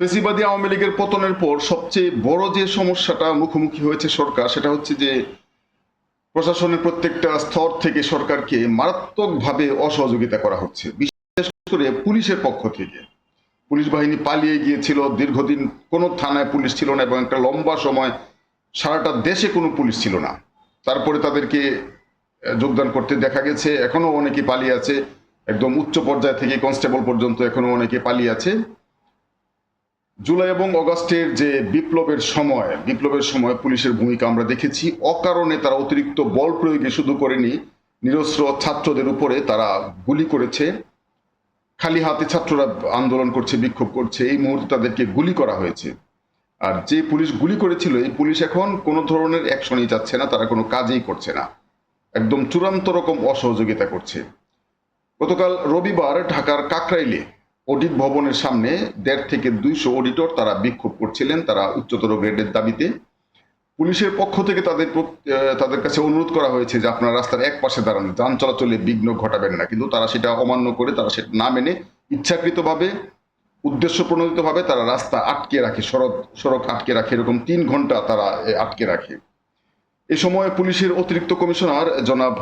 ফেসিবাদী আওয়ামী লীগের পতনের পর সবচেয়ে বড় যে সমস্যাটা মুখোমুখি হয়েছে সরকার, সেটা হচ্ছে যে প্রশাসনের প্রত্যেকটা স্তর থেকে সরকারকে মারাত্মকভাবে অসহযোগিতা করা হচ্ছে। বিশেষ করে পুলিশের পক্ষ থেকে। পুলিশ বাহিনী পালিয়ে গিয়েছিল, দীর্ঘদিন কোনো থানায় পুলিশ ছিল না এবং একটা লম্বা সময় সারাটা দেশে কোনো পুলিশ ছিল না। তারপরে তাদেরকে যোগদান করতে দেখা গেছে এখনও অনেকে পালিয়ে আছে। একদম উচ্চ পর্যায় থেকে কনস্টেবল পর্যন্ত এখনও অনেকে পালিয়ে আছে। জুলাই এবং অগাস্টের যে বিপ্লবের সময় বিপ্লবের সময় পুলিশের ভূমিকা আমরা দেখেছি। অকারণে তারা অতিরিক্ত বল প্রয়োগে শুধু করেনি, নিরস্ত্র ছাত্রদের উপরে তারা গুলি করেছে। খালি হাতে ছাত্ররা আন্দোলন করছে, বিক্ষোভ করছে, এই মুহূর্তে তাদেরকে গুলি করা হয়েছে। আর যে পুলিশ গুলি করেছিল, এই পুলিশ এখন কোনো ধরনের অ্যাকশনই যাচ্ছে না, তারা কোনো কাজই করছে না। একদম চূড়ান্ত রকম অসহযোগিতা করছে। গতকাল রবিবার ঢাকার কাকরাইলে অডিট ভবনের সামনে দেড় থেকে দুইশো অডিটর তারা বিক্ষোভ করছিলেন তারা উচ্চতর গ্রেডের দাবিতে। পুলিশের পক্ষ থেকে তাদের তাদের কাছে অনুরোধ করা হয়েছে যে আপনারা রাস্তার এক পাশে দাঁড়ান, যান চলাচলে বিঘ্ন ঘটাবেন না। কিন্তু তারা সেটা অমান্য করে তারা সেটা না মেনে ইচ্ছাকৃতভাবে উদ্দেশ্য প্রণোদিতভাবে তারা রাস্তা আটকে রাখে, সড়ক সড়ক আটকে রাখে, এরকম তিন ঘণ্টা তারা আটকে রাখে। এ সময় পুলিশের অতিরিক্ত কমিশনার জনাব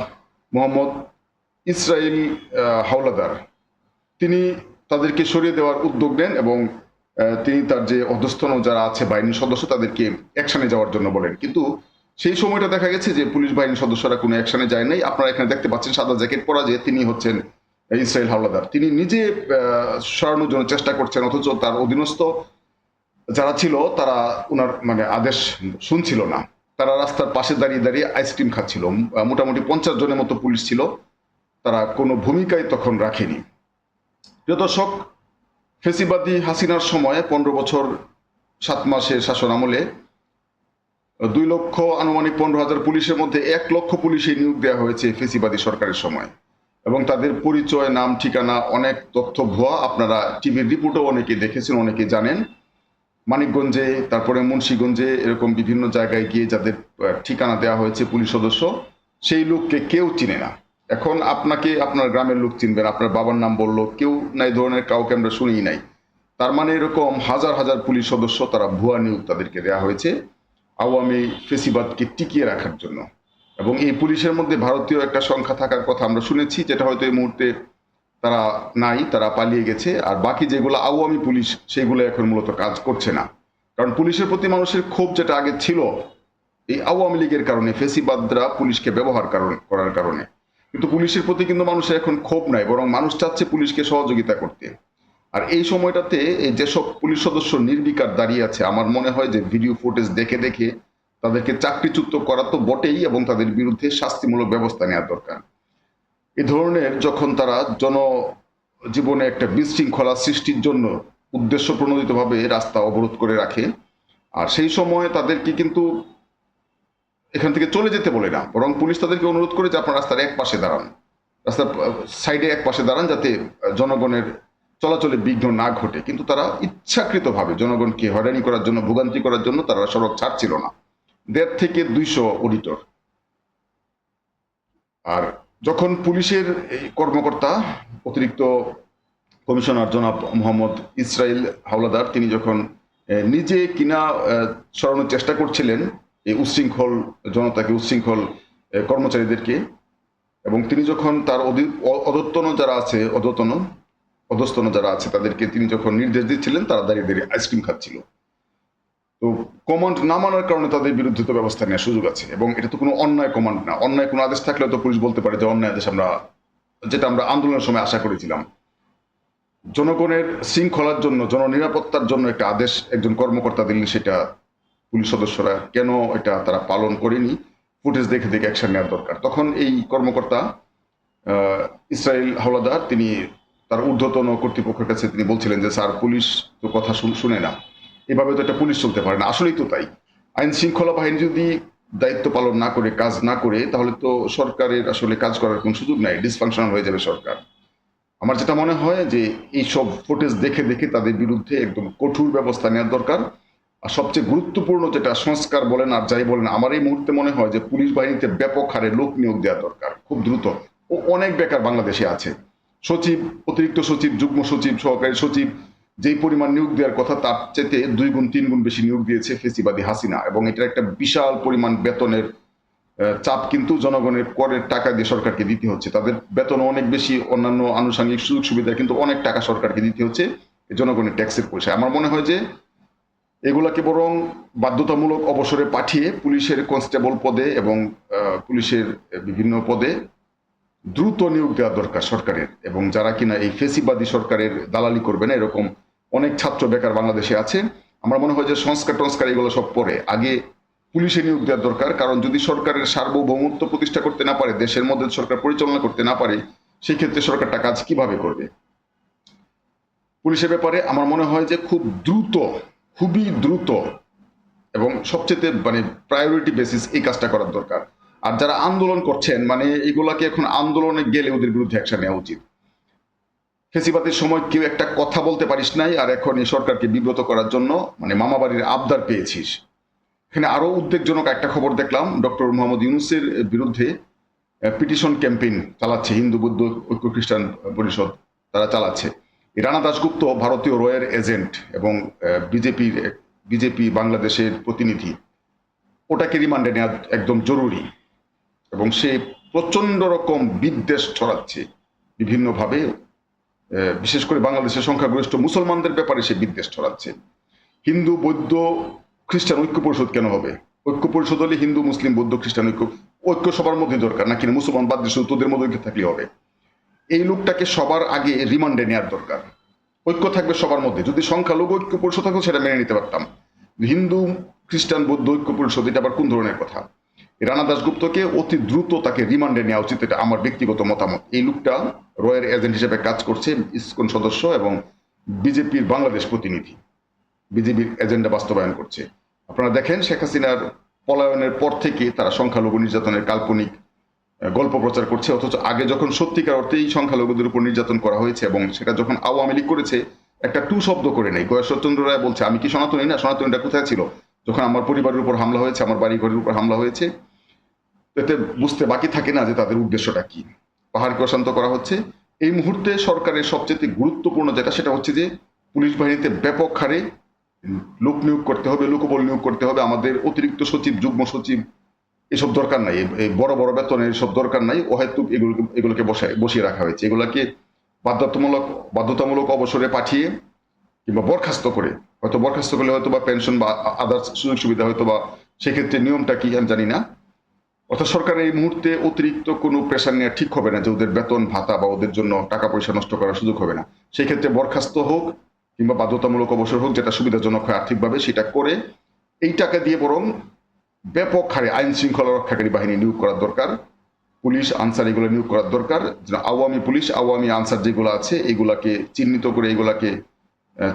মোহাম্মদ ইসরাইল হাওলাদার। তিনি তাদেরকে সরিয়ে দেওয়ার উদ্যোগ নেন এবং তিনি তার যে অধস্থন যারা আছে বাহিনীর সদস্য তাদেরকে অ্যাকশনে যাওয়ার জন্য বলেন। কিন্তু সেই সময়টা দেখা গেছে যে পুলিশ বাহিনীর সদস্যরা কোনো অ্যাকশনে যায় নাই। আপনারা এখানে দেখতে পাচ্ছেন সাদা জ্যাকেট পরা যে তিনি হচ্ছেন ইসরায়েল হাওলাদার তিনি নিজে সরানোর জন্য চেষ্টা করছেন, অথচ তার অধীনস্থ যারা ছিল তারা ওনার মানে আদেশ শুনছিল না। তারা রাস্তার পাশে দাঁড়িয়ে দাঁড়িয়ে আইসক্রিম খাচ্ছিল। মোটামুটি পঞ্চাশ জনের মতো পুলিশ ছিল। তারা কোনো ভূমিকাই তখন রাখেনি। প্রিয় দর্শক, ফেসিবাদী হাসিনার সময় পনেরো বছর, সাত মাসের শাসন আমলে দুই লক্ষ আনুমানিক পনেরো হাজার পুলিশের মধ্যে এক লক্ষ পুলিশে নিয়োগ দেওয়া হয়েছে ফেসিবাদী সরকারের সময়। এবং তাদের পরিচয়, নাম, ঠিকানা, অনেক তথ্য, ভুয়া আপনারা টিভির রিপোর্টও অনেকে দেখেছেন অনেকে জানেন। মানিকগঞ্জে, তারপরে মুন্সীগঞ্জে এরকম বিভিন্ন জায়গায় গিয়ে যাদের ঠিকানা দেওয়া হয়েছে পুলিশ সদস্য, সেই লোককে কেউ চিনে না। এখন আপনাকে আপনার গ্রামের লোক চিনবেন, আপনার বাবার নাম বলল, কেউ না এই ধরনের কাউকে আমরা শুনিই নাই। তার মানে এরকম হাজার হাজার পুলিশ সদস্য, তারা ভুয়া নিয়োগ তাদেরকে দেওয়া হয়েছে আওয়ামী ফেসিবাদকে টিকিয়ে রাখার জন্য। এবং এই পুলিশের মধ্যে ভারতীয় একটা সংখ্যা থাকার কথা আমরা শুনেছি, যেটা হয়তো এই মুহূর্তে তারা নাই, তারা পালিয়ে গেছে, আর বাকি যেগুলো আওয়ামী পুলিশ, সেগুলো এখন মূলত কাজ করছে না। কারণ পুলিশের প্রতি মানুষের ক্ষোভ যেটা আগে ছিল, এই আওয়ামী লীগের কারণে, ফেসিবাদরা পুলিশকে ব্যবহার করার কারণে। কিন্তু পুলিশের প্রতি কিন্তু মানুষের এখন ক্ষোভ নাই, বরং মানুষ চাচ্ছে পুলিশকে সহযোগিতা করতে। আর এই সময়টাতে যেসব পুলিশ সদস্য নির্বিকার দাঁড়িয়ে আছে, আমার মনে হয় যে ভিডিও ফুটেজ দেখে দেখে তাদেরকে চাকরিচ্যুত করা তো বটেই এবং তাদের বিরুদ্ধে শাস্তিমূলক ব্যবস্থা নেওয়া দরকার। এ ধরনের যখন তারা জনজীবনে একটা বিশৃঙ্খলা সৃষ্টির জন্য উদ্দেশ্য প্রণোদিতভাবে রাস্তা অবরোধ করে রাখে, আর সেই সময় তাদেরকে কিন্তু এখান থেকে চলে যেতে বলে না। বরং পুলিশ তাদেরকে অনুরোধ করে যে আপনার রাস্তার এক পাশে দাঁড়ান। রাস্তার সাইডে এক পাশে দাঁড়ান যাতে জনগণের চলাচলে বিঘ্ন না ঘটে। কিন্তু তারা ইচ্ছাকৃতভাবে জনগণকে হয়রানি করার জন্য, ভোগান্তি করার জন্য তারা সড়ক ছাড়ছিল না। দেড় থেকে দুইশো অডিটর আর যখন পুলিশের এই কর্মকর্তা, অতিরিক্ত কমিশনার জনাব মোহাম্মদ ইসরাইল হাওলাদার, তিনি যখন নিজে কিনা সরানোর চেষ্টা করছিলেন এই উচ্ছৃঙ্খল, জনতাকে উচ্ছৃঙ্খল কর্মচারীদেরকে এবং তিনি যখন তার অধি- অ- অধস্তন যারা আছে অধতন অধস্তন যারা আছে, তাদেরকে তিনি যখন নির্দেশ দিচ্ছিলেন, তারা দাঁড়িয়ে দাঁড়িয়ে আইসক্রিম খাচ্ছিল। তো কমান্ড না মানার কারণে তাদের বিরুদ্ধে তো ব্যবস্থা নেওয়ার সুযোগ আছে এবং এটা তো কোনো অন্যায় কমান্ড না। অন্যায় কোনো আদেশ থাকলে তো পুলিশ বলতে পারে যে অন্যায় আদেশ আমরা, যেটা আমরা আন্দোলনের সময় আশা করেছিলাম। জনগণের শৃঙ্খলার জন্য, জননিরাপত্তার জন্য একটা আদেশ একজন কর্মকর্তা দিলেন, সেটা পুলিশ সদস্যরা কেন এটা তারা পালন করেনি? ফুটেজ দেখে দেখে অ্যাকশন নেওয়ার দরকার। তখন এই কর্মকর্তা ইসরায়েল হাওলাদার, তিনি তার ঊর্ধ্বতন কর্তৃপক্ষের কাছে তিনি বলছিলেন যে, স্যার, পুলিশ তো কথা শুনে না। এভাবে তো একটা পুলিশ চলতে পারে না। আসলেই তো তাই। আইন শৃঙ্খলা বাহিনী যদি দায়িত্ব পালন না করে, কাজ না করে, তাহলে তো সরকারের আসলে কাজ করার কোনো সুযোগ নাই ডিসফাংশনাল হয়ে যাবে সরকার। আমার যেটা মনে হয় যে এই সব ফুটেজ দেখে দেখে তাদের বিরুদ্ধে একদম কঠোর ব্যবস্থা নেওয়ার দরকার। আর সবচেয়ে গুরুত্বপূর্ণ যেটা সংস্কার বলেন আর যাই বলেন, আমার এই মুহূর্তে মনে হয় যে পুলিশ বাহিনীতে ব্যাপক হারে লোক নিয়োগ দেওয়া দরকার, খুব দ্রুত। ও অনেক বেকার বাংলাদেশে আছে। সচিব, অতিরিক্ত সচিব, যুগ্ম সচিব, সহকারী সচিব, যেই পরিমাণ নিয়োগ দেওয়ার কথা তার চাইতে দুই গুণ, তিন গুণ বেশি নিয়োগ দিয়েছে ফেসিবাদী হাসিনা। এবং এটার একটা বিশাল পরিমাণ বেতনের চাপ কিন্তু জনগণের করের টাকা দিয়ে সরকারকে দিতে হচ্ছে। তাদের বেতন অনেক বেশি, অন্যান্য আনুষঙ্গিক সুযোগ সুবিধা কিন্তু অনেক টাকা সরকারকে দিতে হচ্ছে জনগণের ট্যাক্সের পয়সা আমার মনে হয় যে এগুলাকে বরং বাধ্যতামূলক অবসরে পাঠিয়ে পুলিশের কনস্টেবল পদে এবং পুলিশের বিভিন্ন পদে দ্রুত নিয়োগ দেওয়া দরকার সরকারের। এবং যারা কিনা এই ফেসিবাদী সরকারের দালালি করবে না, এরকম অনেক ছাত্র বেকার বাংলাদেশে আছে, আমার মনে হয় যে সংস্কার টংস্কার এগুলো সব পরে। আগে পুলিশে নিয়োগ দেওয়ার দরকার, কারণ যদি সরকারের সার্বভৌমত্ব প্রতিষ্ঠা করতে না পারে, দেশের মধ্যে সরকার পরিচালনা করতে না পারে সেই ক্ষেত্রে সরকারটা কাজ কীভাবে করবে? পুলিশের ব্যাপারে আমার মনে হয় যে খুব দ্রুত খুবই দ্রুত এবং সবচেয়ে মানে প্রায়োরিটি বেসিস এই কাজটা করার দরকার। আর যারা আন্দোলন করছেন মানে এগুলাকে এখন আন্দোলনে গেলে ওদের বিরুদ্ধে অ্যাকশন নেওয়া উচিত। ফেসিবাদের সময় কেউ একটা কথা বলতে পারিস নাই, আর এখন এই সরকারকে বিব্রত করার জন্য মানে মামাবাড়ির আবদার পেয়েছিস। এখানে আরও উদ্বেগজনক একটা খবর দেখলাম, ডক্টর মোহাম্মদ ইউনুসের বিরুদ্ধে পিটিশন ক্যাম্পেইন চালাচ্ছে হিন্দু বৌদ্ধ ঐক্য খ্রিস্টান পরিষদ, তারা চালাচ্ছে। রানা দাশগুপ্ত ভারতীয় রয়ের এজেন্ট এবং বিজেপির, বিজেপি বাংলাদেশের প্রতিনিধি। ওটাকে রিমান্ডে নেওয়া একদম জরুরি এবং সে প্রচণ্ড রকম বিদ্বেষ ছড়াচ্ছে বিভিন্নভাবে বিশেষ করে বাংলাদেশের সংখ্যাগরিষ্ঠ মুসলমানদের ব্যাপারে সে বিদ্বেষ ছড়াচ্ছে। হিন্দু, বৌদ্ধ, খ্রিস্টান ঐক্য পরিষদ কেন হবে? ঐক্য পরিষদ হলে হিন্দু, মুসলিম, বৌদ্ধ, খ্রিস্টান ঐক্য ঐক্য সবার মধ্যে দরকার, নাকি মুসলমান বাদ দিয়ে শুধু তোদের মধ্যে থাকলে হবে? এই লোকটাকে সবার আগে রিমান্ডে নেওয়ার দরকার। ঐক্য থাকবে সবার মধ্যে। যদি সংখ্যালঘু ঐক্য পরিষদ থাকতো, সেটা মেনে নিতে পারতাম। হিন্দু, খ্রিস্টান, বৌদ্ধ ঐক্য পরিষদ, এটা আবার কোন ধরনের কথা? রানা দাশগুপ্তকে অতি দ্রুত তাকে রিমান্ডে নেওয়া উচিত, এটা আমার ব্যক্তিগত মতামত। এই লোকটা রয়ের এজেন্ট হিসেবে কাজ করছে ইসকন সদস্য এবং বিজেপির বাংলাদেশ প্রতিনিধি। বিজেপির এজেন্ডা বাস্তবায়ন করছে। আপনারা দেখেন শেখ হাসিনার পলায়নের পর থেকে তারা সংখ্যালঘু নির্যাতনের কাল্পনিক গল্প প্রচার করছে, অথচ আগে যখন সত্যিকার অর্থেই সংখ্যালঘুদের উপর নির্যাতন করা হয়েছে এবং সেটা যখন আওয়ামী লীগ করেছে, একটা টু শব্দ করে নেই। গয়েশ্বরচন্দ্র রায় বলছে, আমি কি সনাতনী? না, সনাতনীটা কোথায় ছিল? যখন আমার পরিবারের উপর হামলা হয়েছে, আমার বাড়ি ঘরের উপর হামলা হয়েছে। এতে বুঝতে বাকি থাকে না যে তাদের উদ্দেশ্যটা কি। পাহাড়কে অশান্ত করা হচ্ছে। এই মুহূর্তে সরকারের সবচেয়ে গুরুত্বপূর্ণ যেটা, সেটা হচ্ছে যে পুলিশ বাহিনীতে ব্যাপক হারে লোক নিয়োগ করতে হবে, লোকবল নিয়োগ করতে হবে। আমাদের অতিরিক্ত সচিব, যুগ্ম সচিব এসব দরকার নাই। এই- বড় বড় বেতনের এসব দরকার নাই। অহেতুক এগুলোকে এগুলোকে বসায় বসিয়ে রাখা হয়েছে। এগুলাকে বাধ্যতামূলক বাধ্যতামূলক অবসরে পাঠিয়ে কিংবা বরখাস্ত করে, হয়তো বরখাস্ত করলে হয়তো বা পেনশন বা আদার্স সুযোগ সুবিধা হয়তো বা সেক্ষেত্রে নিয়মটা কি আমি জানি না। অর্থাৎ সরকারের এই মুহূর্তে অতিরিক্ত কোনো প্রেশার নেওয়া ঠিক হবে না যে ওদের বেতন, ভাতা বা ওদের জন্য টাকা পয়সা নষ্ট করার সুযোগ হবে না। সেই ক্ষেত্রে বরখাস্ত হোক কিংবা বাধ্যতামূলক অবসর হোক, যেটা সুবিধাজনক হয় আর্থিকভাবে সেটা করে, এই টাকা দিয়ে বরং ব্যাপক হারে আইন শৃঙ্খলা রক্ষাকারী বাহিনী নিয়োগ করার দরকার, পুলিশ আনসার এগুলো নিয়োগ করার দরকার আওয়ামী পুলিশ, আওয়ামী আনসার যেগুলো আছে, এগুলাকে চিহ্নিত করে, এগুলাকে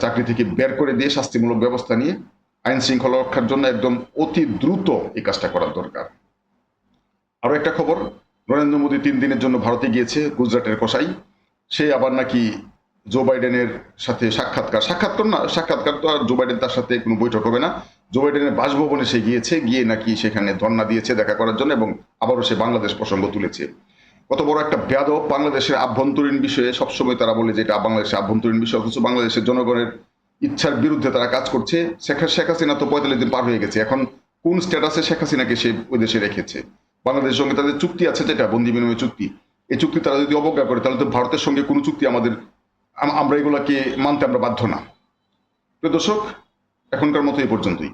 চাকরি থেকে বের করে দিয়ে শাস্তিমূলক ব্যবস্থা নিয়ে আইন শৃঙ্খলা রক্ষার জন্য একদম অতি দ্রুত এই কাজটা করার দরকার। আরও একটা খবর, নরেন্দ্র মোদী তিন দিনের জন্য ভারতে গিয়েছে গুজরাটের কসাই। সে আবার নাকি জো বাইডেনের সাথে সাক্ষাৎকার সাক্ষাৎকার না, সাক্ষাৎকার তো আর জো বাইডেন তার সাথে কোনো বৈঠক হবে না। জো বাইডেনের বাসভবনে সে গিয়েছে, গিয়ে নাকি সেখানে ধর্ণা দিয়েছে দেখা করার জন্য এবং আবারও সে বাংলাদেশ প্রসঙ্গ তুলেছে। কত বড় একটা বেয়াদব বাংলাদেশের আভ্যন্তরীণ বিষয়ে সবসময় তারা বলে যে এটা বাংলাদেশের আভ্যন্তরীণ বিষয়, অথচ বাংলাদেশের জনগণের ইচ্ছার বিরুদ্ধে তারা কাজ করছে। শেখ শেখ হাসিনা তো পঁয়তাল্লিশ দিন পার হয়ে গেছে। এখন কোন স্ট্যাটাসে শেখ হাসিনাকে সে ওই দেশে রেখেছে? বাংলাদেশের সঙ্গে তাদের চুক্তি আছে যেটা, বন্দি বিনিময় চুক্তি। এই চুক্তি তারা যদি অবজ্ঞা করে, তাহলে তো ভারতের সঙ্গে কোনো চুক্তি আমাদের আমরা এগুলাকে মানতে আমরা বাধ্য না। প্রিয় দর্শক এখনকার মতো এই পর্যন্তই।